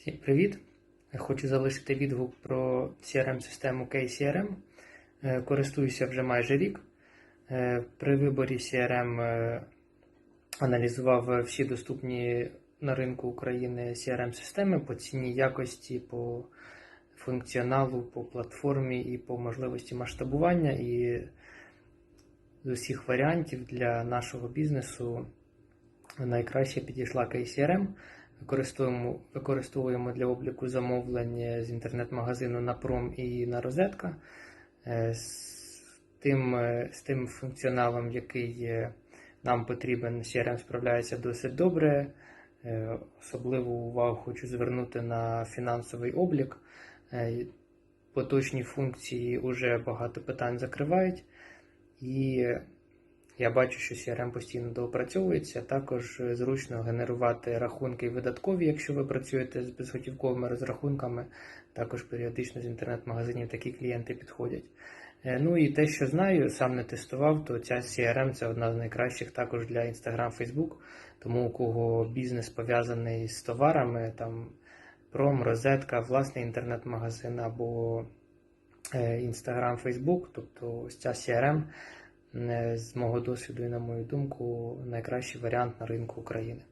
Всім привіт! Хочу залишити відгук про CRM-систему KCRM. Е, Користуюся вже майже рік. Е, При виборі CRM е, аналізував всі доступні на ринку України CRM-системи по ціні якості, по функціоналу, по платформі і по можливості масштабування. І з усіх варіантів для нашого бізнесу найкраще підійшла KCRM. Використовуємо, використовуємо для обліку замовлень з інтернет-магазину на пром і на розетка. Е, З тим, е, з тим функціоналом, який е, нам потрібен, CRM справляється досить добре. Особливу увагу хочу звернути на фінансовий облік. Поточні функції вже багато питань закривають. І я бачу, що CRM постійно доопрацьовується. Також е, зручно генерувати рахунки видаткові, якщо ви працюєте з безготівковими розрахунками. Також періодично з інтернет-магазинів такі клієнти підходять. Е, Ну і те, що знаю, сам не тестував, то ця CRM це одна з найкращих також для Instagram, Facebook. Тому у кого бізнес пов'язаний з товарами, там пром, розетка, власний інтернет-магазин або е, Instagram, Facebook, тобто ось ця CRM, з мого досвіду і на мою думку, найкращий варіант на ринку України.